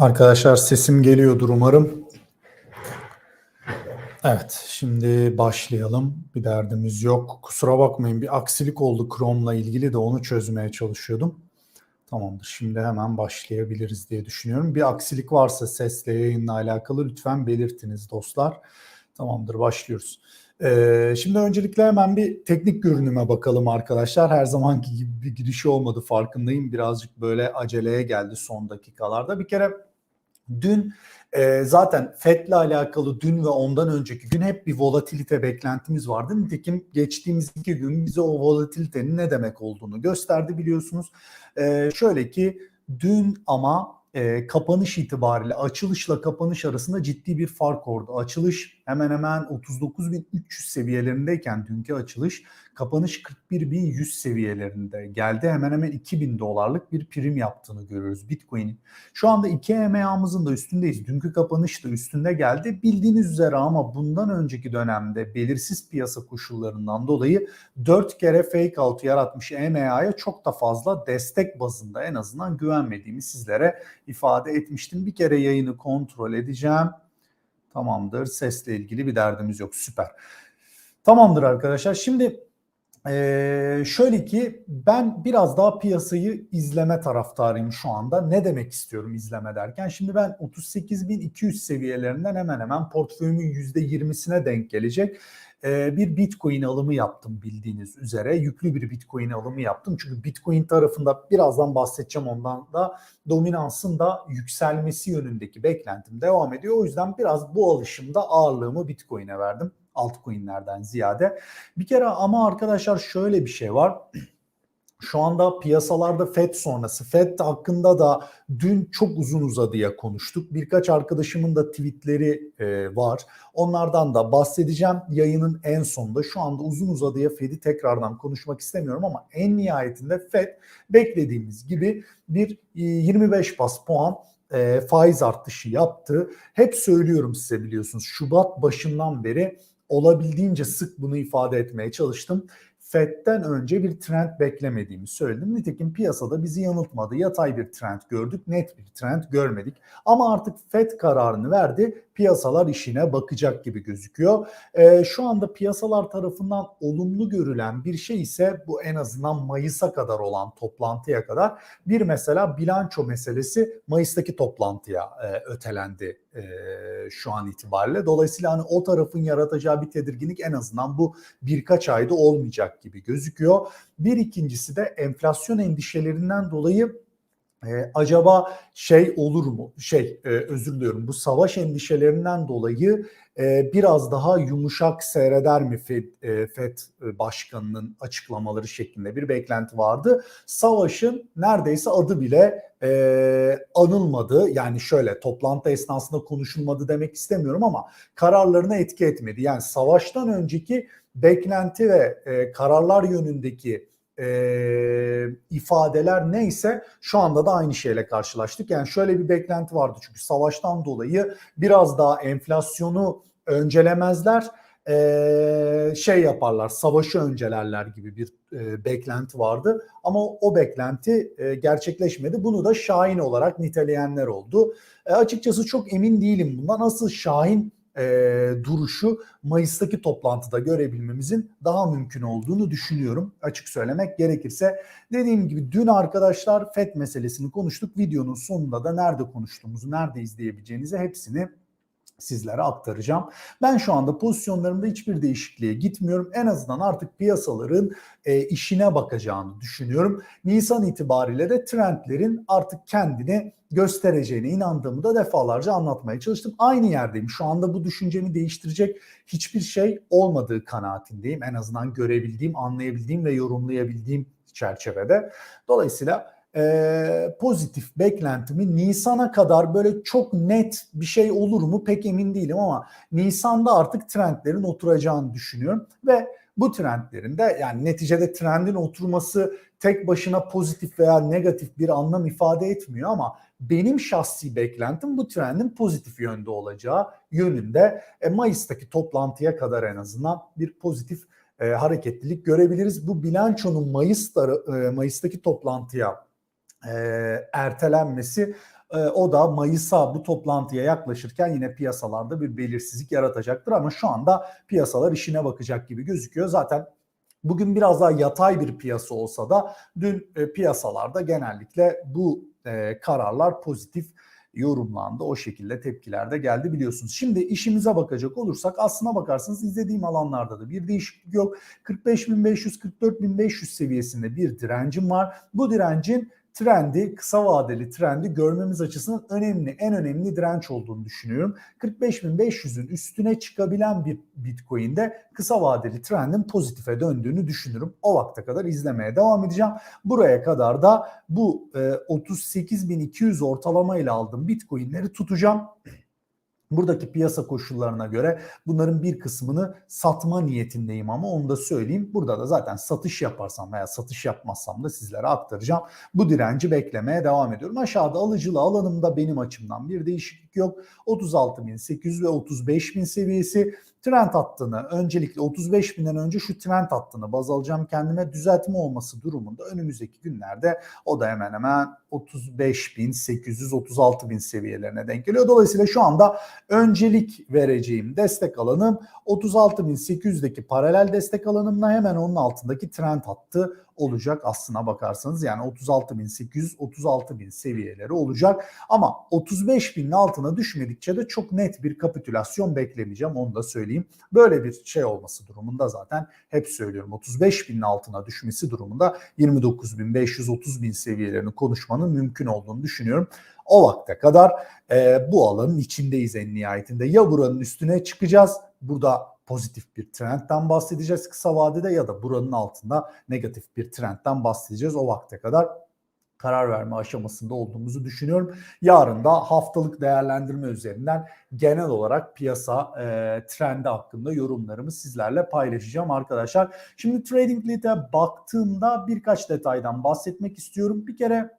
Arkadaşlar sesim geliyordur umarım. Evet, şimdi başlayalım. Bir derdimiz yok. Kusura bakmayın bir aksilik oldu Chrome'la ilgili de onu çözmeye çalışıyordum. Tamamdır. Şimdi hemen başlayabiliriz diye düşünüyorum. Bir aksilik varsa sesle yayınla alakalı lütfen belirtiniz dostlar. Tamamdır başlıyoruz. Ee, şimdi öncelikle hemen bir teknik görünüme bakalım arkadaşlar. Her zamanki gibi bir girişi olmadı farkındayım. Birazcık böyle aceleye geldi son dakikalarda. Bir kere Dün e, zaten FED'le alakalı dün ve ondan önceki gün hep bir volatilite beklentimiz vardı. Nitekim geçtiğimiz iki gün bize o volatilitenin ne demek olduğunu gösterdi biliyorsunuz. E, şöyle ki dün ama e, kapanış itibariyle açılışla kapanış arasında ciddi bir fark oldu. Açılış hemen hemen 39.300 seviyelerindeyken dünkü açılış kapanış 41.100 seviyelerinde geldi. Hemen hemen 2000 dolarlık bir prim yaptığını görüyoruz Bitcoin'in. Şu anda 2 EMA'mızın da üstündeyiz. Dünkü kapanış da üstünde geldi. Bildiğiniz üzere ama bundan önceki dönemde belirsiz piyasa koşullarından dolayı 4 kere fake out yaratmış EMA'ya çok da fazla destek bazında en azından güvenmediğimi sizlere ifade etmiştim. Bir kere yayını kontrol edeceğim. Tamamdır. Sesle ilgili bir derdimiz yok. Süper. Tamamdır arkadaşlar. Şimdi ee, şöyle ki ben biraz daha piyasayı izleme taraftarıyım şu anda. Ne demek istiyorum izleme derken? Şimdi ben 38.200 seviyelerinden hemen hemen portföyümün %20'sine denk gelecek bir Bitcoin alımı yaptım bildiğiniz üzere. Yüklü bir Bitcoin alımı yaptım. Çünkü Bitcoin tarafında birazdan bahsedeceğim ondan da dominansın da yükselmesi yönündeki beklentim devam ediyor. O yüzden biraz bu alışımda ağırlığımı Bitcoin'e verdim altcoin'lerden ziyade. Bir kere ama arkadaşlar şöyle bir şey var. Şu anda piyasalarda FED sonrası, FED hakkında da dün çok uzun uzadıya konuştuk. Birkaç arkadaşımın da tweetleri e, var. Onlardan da bahsedeceğim yayının en sonunda. Şu anda uzun uzadıya FED'i tekrardan konuşmak istemiyorum ama en nihayetinde FED beklediğimiz gibi bir 25 e, bas puan e, faiz artışı yaptı. Hep söylüyorum size biliyorsunuz Şubat başından beri olabildiğince sık bunu ifade etmeye çalıştım. FED'den önce bir trend beklemediğimi söyledim. Nitekim piyasada bizi yanıltmadı. Yatay bir trend gördük, net bir trend görmedik. Ama artık FED kararını verdi. Piyasalar işine bakacak gibi gözüküyor. Ee, şu anda piyasalar tarafından olumlu görülen bir şey ise bu en azından Mayıs'a kadar olan toplantıya kadar bir mesela bilanço meselesi Mayıs'taki toplantıya e, ötelendi e, şu an itibariyle. Dolayısıyla hani o tarafın yaratacağı bir tedirginlik en azından bu birkaç ayda olmayacak gibi gözüküyor. Bir ikincisi de enflasyon endişelerinden dolayı ee, acaba şey olur mu? Şey e, özür diliyorum. Bu savaş endişelerinden dolayı e, biraz daha yumuşak seyreder mi FED, e, FED başkanının açıklamaları şeklinde bir beklenti vardı. Savaşın neredeyse adı bile e, anılmadı. Yani şöyle toplantı esnasında konuşulmadı demek istemiyorum ama kararlarına etki etmedi. Yani savaştan önceki beklenti ve e, kararlar yönündeki e, ifadeler neyse şu anda da aynı şeyle karşılaştık. Yani şöyle bir beklenti vardı çünkü savaştan dolayı biraz daha enflasyonu öncelemezler e, şey yaparlar, savaşı öncelerler gibi bir e, beklenti vardı. Ama o beklenti e, gerçekleşmedi. Bunu da Şahin olarak niteleyenler oldu. E, açıkçası çok emin değilim bundan. Nasıl Şahin e, duruşu Mayıs'taki toplantıda görebilmemizin daha mümkün olduğunu düşünüyorum. Açık söylemek gerekirse. Dediğim gibi dün arkadaşlar FED meselesini konuştuk. Videonun sonunda da nerede konuştuğumuzu, nerede izleyebileceğinizi hepsini sizlere aktaracağım. Ben şu anda pozisyonlarımda hiçbir değişikliğe gitmiyorum. En azından artık piyasaların e, işine bakacağını düşünüyorum. Nisan itibariyle de trendlerin artık kendini göstereceğine inandığımı da defalarca anlatmaya çalıştım. Aynı yerdeyim. Şu anda bu düşüncemi değiştirecek hiçbir şey olmadığı kanaatindeyim. En azından görebildiğim, anlayabildiğim ve yorumlayabildiğim çerçevede. Dolayısıyla e, pozitif beklentimi Nisan'a kadar böyle çok net bir şey olur mu? Pek emin değilim ama Nisan'da artık trendlerin oturacağını düşünüyorum. Ve bu trendlerin de yani neticede trendin oturması tek başına pozitif veya negatif bir anlam ifade etmiyor ama benim şahsi beklentim bu trendin pozitif yönde olacağı yönünde. E, Mayıs'taki toplantıya kadar en azından bir pozitif e, hareketlilik görebiliriz. Bu bilançonun Mayıs e, Mayıs'taki toplantıya e, ertelenmesi E, o da Mayıs'a bu toplantıya yaklaşırken yine piyasalarda bir belirsizlik yaratacaktır ama şu anda piyasalar işine bakacak gibi gözüküyor. Zaten Bugün biraz daha yatay bir piyasa olsa da dün e, piyasalarda genellikle bu e, kararlar pozitif yorumlandı. O şekilde tepkiler de geldi biliyorsunuz. Şimdi işimize bakacak olursak aslına bakarsanız izlediğim alanlarda da bir değişiklik yok. 45.500-44.500 seviyesinde bir direncim var. Bu direncin trendi, kısa vadeli trendi görmemiz açısından önemli, en önemli direnç olduğunu düşünüyorum. 45.500'ün üstüne çıkabilen bir Bitcoin'de kısa vadeli trendin pozitife döndüğünü düşünürüm. O vakte kadar izlemeye devam edeceğim. Buraya kadar da bu e, 38.200 ortalama ile aldığım Bitcoin'leri tutacağım. Buradaki piyasa koşullarına göre bunların bir kısmını satma niyetindeyim ama onu da söyleyeyim. Burada da zaten satış yaparsam veya satış yapmazsam da sizlere aktaracağım. Bu direnci beklemeye devam ediyorum. Aşağıda alıcılı alanımda benim açımdan bir değişiklik yok. 36.800 ve 35.000 seviyesi trend hattını öncelikle 35 binden önce şu trend hattını baz alacağım kendime düzeltme olması durumunda önümüzdeki günlerde o da hemen hemen 35 bin 800 36 bin seviyelerine denk geliyor. Dolayısıyla şu anda öncelik vereceğim destek alanım 36.800'deki paralel destek alanımla hemen onun altındaki trend hattı olacak aslına bakarsanız. Yani 36.800 36.000 seviyeleri olacak. Ama 35.000'in altına düşmedikçe de çok net bir kapitülasyon beklemeyeceğim onu da söyleyeyim. Böyle bir şey olması durumunda zaten hep söylüyorum 35.000'in altına düşmesi durumunda 29.500-30.000 seviyelerini konuşmanın mümkün olduğunu düşünüyorum. O vakte kadar e, bu alanın içindeyiz en nihayetinde. Ya buranın üstüne çıkacağız. Burada pozitif bir trendten bahsedeceğiz kısa vadede ya da buranın altında negatif bir trendten bahsedeceğiz o vakte kadar karar verme aşamasında olduğumuzu düşünüyorum. Yarın da haftalık değerlendirme üzerinden genel olarak piyasa e, trendi hakkında yorumlarımı sizlerle paylaşacağım arkadaşlar. Şimdi Trading Lead'e baktığımda birkaç detaydan bahsetmek istiyorum. Bir kere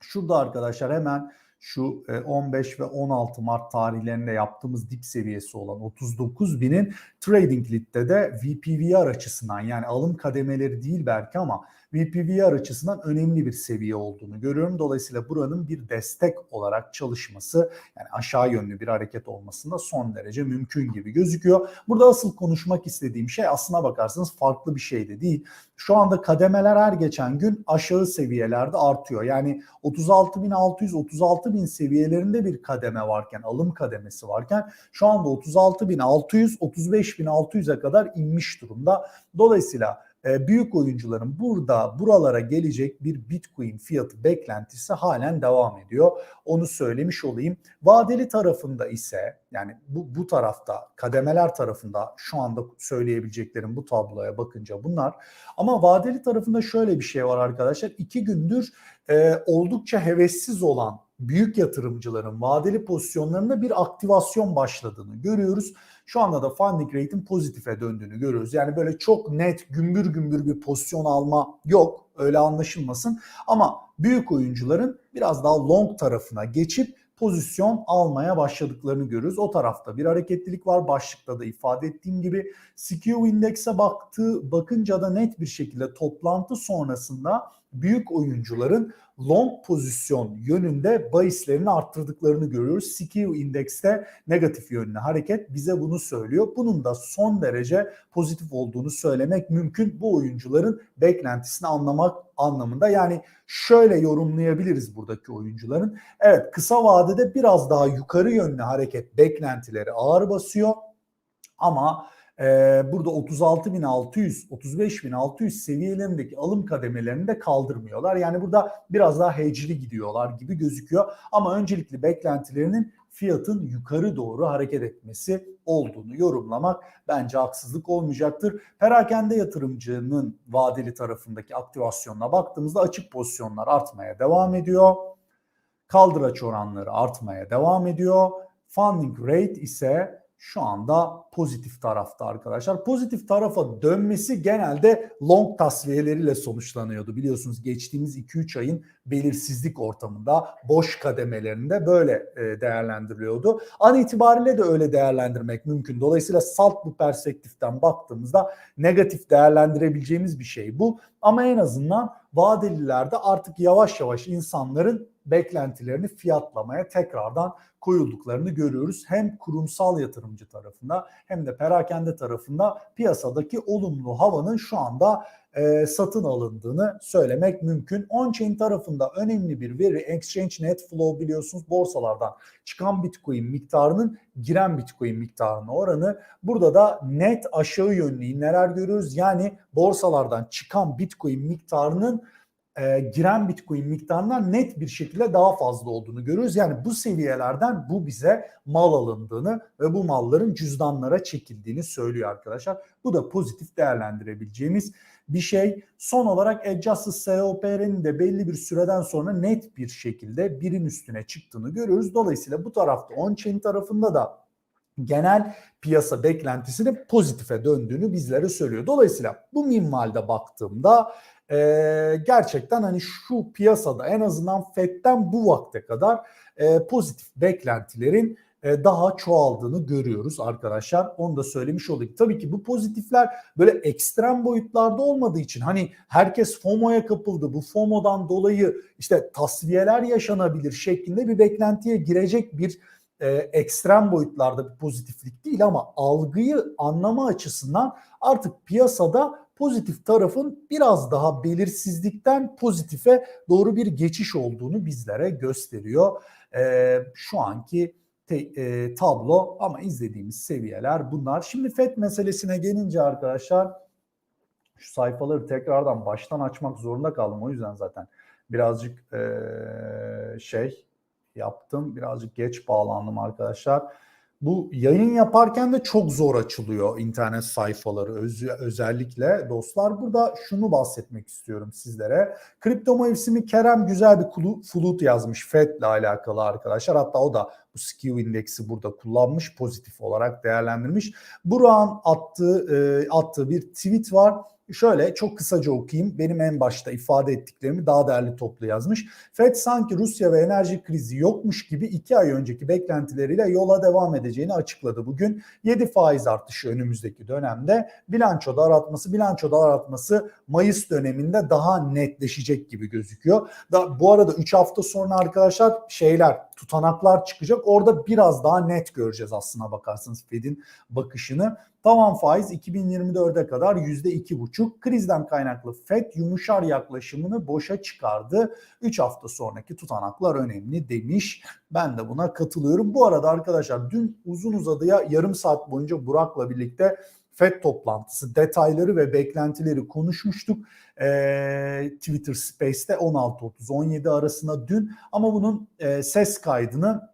şurada arkadaşlar hemen şu 15 ve 16 Mart tarihlerinde yaptığımız dip seviyesi olan 39 binin Trading Lead'de de VPVR açısından yani alım kademeleri değil belki ama VPVR açısından önemli bir seviye olduğunu görüyorum. Dolayısıyla buranın bir destek olarak çalışması yani aşağı yönlü bir hareket olmasında son derece mümkün gibi gözüküyor. Burada asıl konuşmak istediğim şey aslına bakarsanız farklı bir şey de değil. Şu anda kademeler her geçen gün aşağı seviyelerde artıyor. Yani 36.600 36.000 seviyelerinde bir kademe varken alım kademesi varken şu anda 36.600 35.600'e kadar inmiş durumda. Dolayısıyla büyük oyuncuların burada buralara gelecek bir Bitcoin fiyatı beklentisi halen devam ediyor. Onu söylemiş olayım. Vadeli tarafında ise yani bu, bu tarafta kademeler tarafında şu anda söyleyebileceklerim bu tabloya bakınca bunlar. Ama vadeli tarafında şöyle bir şey var arkadaşlar. İki gündür e, oldukça hevessiz olan büyük yatırımcıların vadeli pozisyonlarında bir aktivasyon başladığını görüyoruz. Şu anda da funding rate'in pozitife döndüğünü görüyoruz. Yani böyle çok net gümbür gümbür bir pozisyon alma yok. Öyle anlaşılmasın. Ama büyük oyuncuların biraz daha long tarafına geçip pozisyon almaya başladıklarını görüyoruz. O tarafta bir hareketlilik var. Başlıkta da ifade ettiğim gibi Skew Index'e baktığı bakınca da net bir şekilde toplantı sonrasında büyük oyuncuların long pozisyon yönünde bahislerini arttırdıklarını görüyoruz. Skew indekste negatif yönlü hareket bize bunu söylüyor. Bunun da son derece pozitif olduğunu söylemek mümkün. Bu oyuncuların beklentisini anlamak anlamında. Yani şöyle yorumlayabiliriz buradaki oyuncuların. Evet kısa vadede biraz daha yukarı yönlü hareket beklentileri ağır basıyor. Ama ee, burada 36.600, 35.600 seviyelerindeki alım kademelerini de kaldırmıyorlar. Yani burada biraz daha hecri gidiyorlar gibi gözüküyor. Ama öncelikli beklentilerinin fiyatın yukarı doğru hareket etmesi olduğunu yorumlamak bence haksızlık olmayacaktır. Perakende yatırımcının vadeli tarafındaki aktivasyonuna baktığımızda açık pozisyonlar artmaya devam ediyor. Kaldıraç oranları artmaya devam ediyor. Funding rate ise şu anda pozitif tarafta arkadaşlar. Pozitif tarafa dönmesi genelde long tasfiyeleriyle sonuçlanıyordu. Biliyorsunuz geçtiğimiz 2-3 ayın belirsizlik ortamında boş kademelerinde böyle e, değerlendiriliyordu. An itibariyle de öyle değerlendirmek mümkün. Dolayısıyla salt bu perspektiften baktığımızda negatif değerlendirebileceğimiz bir şey bu. Ama en azından vadelilerde artık yavaş yavaş insanların beklentilerini fiyatlamaya tekrardan koyulduklarını görüyoruz. Hem kurumsal yatırımcı tarafında hem de perakende tarafında piyasadaki olumlu havanın şu anda e, satın alındığını söylemek mümkün. On-chain tarafında önemli bir veri exchange net flow biliyorsunuz borsalardan çıkan bitcoin miktarının giren bitcoin miktarına oranı. Burada da net aşağı yönlü inmeler görüyoruz. Yani borsalardan çıkan bitcoin miktarının e, giren bitcoin miktarından net bir şekilde daha fazla olduğunu görüyoruz. Yani bu seviyelerden bu bize mal alındığını ve bu malların cüzdanlara çekildiğini söylüyor arkadaşlar. Bu da pozitif değerlendirebileceğimiz bir şey. Son olarak Adjusted COPR'nin de belli bir süreden sonra net bir şekilde birin üstüne çıktığını görüyoruz. Dolayısıyla bu tarafta on-chain tarafında da genel piyasa beklentisinin pozitife döndüğünü bizlere söylüyor. Dolayısıyla bu minvalde baktığımda e, gerçekten hani şu piyasada en azından FED'den bu vakte kadar e, pozitif beklentilerin e, daha çoğaldığını görüyoruz arkadaşlar. Onu da söylemiş olayım. Tabii ki bu pozitifler böyle ekstrem boyutlarda olmadığı için hani herkes FOMO'ya kapıldı. Bu FOMO'dan dolayı işte tasfiyeler yaşanabilir şeklinde bir beklentiye girecek bir e, ekstrem boyutlarda bir pozitiflik değil ama algıyı anlama açısından artık piyasada pozitif tarafın biraz daha belirsizlikten pozitife doğru bir geçiş olduğunu bizlere gösteriyor. E, şu anki te, e, tablo ama izlediğimiz seviyeler bunlar. Şimdi FED meselesine gelince arkadaşlar şu sayfaları tekrardan baştan açmak zorunda kaldım. O yüzden zaten birazcık e, şey yaptım. Birazcık geç bağlandım arkadaşlar. Bu yayın yaparken de çok zor açılıyor internet sayfaları öz, özellikle dostlar. Burada şunu bahsetmek istiyorum sizlere. Kripto mevsimi Kerem güzel bir flut yazmış FED ile alakalı arkadaşlar. Hatta o da bu skew indeksi burada kullanmış pozitif olarak değerlendirmiş. Burak'ın attığı, e, attığı bir tweet var. Şöyle çok kısaca okuyayım. Benim en başta ifade ettiklerimi daha değerli toplu yazmış. FED sanki Rusya ve enerji krizi yokmuş gibi iki ay önceki beklentileriyle yola devam edeceğini açıkladı bugün. 7 faiz artışı önümüzdeki dönemde bilançoda aratması, bilançoda aratması Mayıs döneminde daha netleşecek gibi gözüküyor. Da bu arada 3 hafta sonra arkadaşlar şeyler tutanaklar çıkacak. Orada biraz daha net göreceğiz aslına bakarsanız Fed'in bakışını. Tavan faiz 2024'e kadar %2,5. Krizden kaynaklı FED yumuşar yaklaşımını boşa çıkardı. 3 hafta sonraki tutanaklar önemli demiş. Ben de buna katılıyorum. Bu arada arkadaşlar dün uzun uzadıya yarım saat boyunca Burak'la birlikte FED toplantısı detayları ve beklentileri konuşmuştuk. Ee, Twitter Space'te 16.30-17 arasında dün ama bunun e, ses kaydını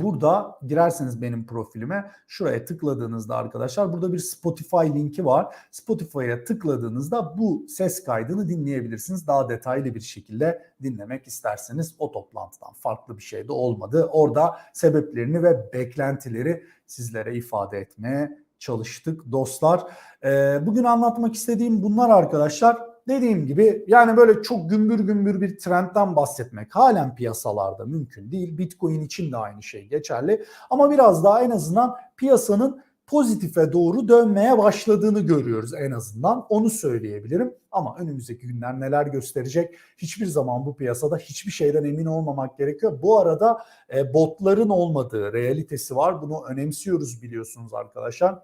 burada girerseniz benim profilime şuraya tıkladığınızda arkadaşlar burada bir Spotify linki var. Spotify'a tıkladığınızda bu ses kaydını dinleyebilirsiniz. Daha detaylı bir şekilde dinlemek isterseniz o toplantıdan farklı bir şey de olmadı. Orada sebeplerini ve beklentileri sizlere ifade etmeye çalıştık dostlar. Ee, bugün anlatmak istediğim bunlar arkadaşlar dediğim gibi yani böyle çok gümbür gümbür bir trendten bahsetmek halen piyasalarda mümkün değil. Bitcoin için de aynı şey geçerli. Ama biraz daha en azından piyasanın pozitife doğru dönmeye başladığını görüyoruz en azından. Onu söyleyebilirim. Ama önümüzdeki günler neler gösterecek? Hiçbir zaman bu piyasada hiçbir şeyden emin olmamak gerekiyor. Bu arada e, botların olmadığı realitesi var. Bunu önemsiyoruz biliyorsunuz arkadaşlar.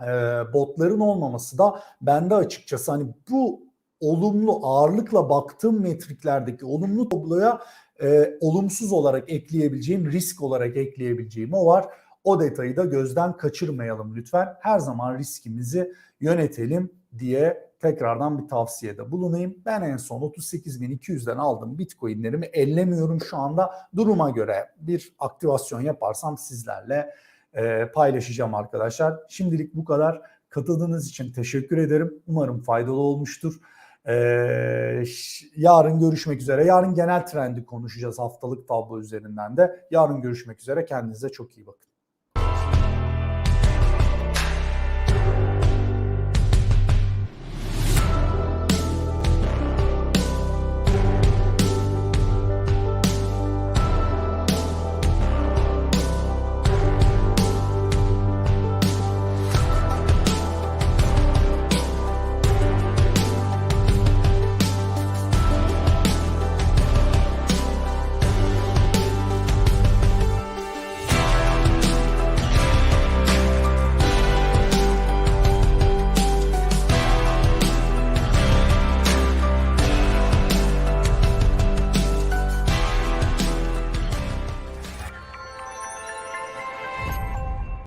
E, botların olmaması da bende açıkçası hani bu olumlu ağırlıkla baktığım metriklerdeki olumlu tabloya e, olumsuz olarak ekleyebileceğim, risk olarak ekleyebileceğim o var. O detayı da gözden kaçırmayalım lütfen. Her zaman riskimizi yönetelim diye tekrardan bir tavsiyede bulunayım. Ben en son 38.200'den aldım Bitcoin'lerimi ellemiyorum şu anda. Duruma göre bir aktivasyon yaparsam sizlerle e, paylaşacağım arkadaşlar. Şimdilik bu kadar. Katıldığınız için teşekkür ederim. Umarım faydalı olmuştur. Ee, yarın görüşmek üzere. Yarın genel trendi konuşacağız haftalık tablo üzerinden de. Yarın görüşmek üzere. Kendinize çok iyi bakın.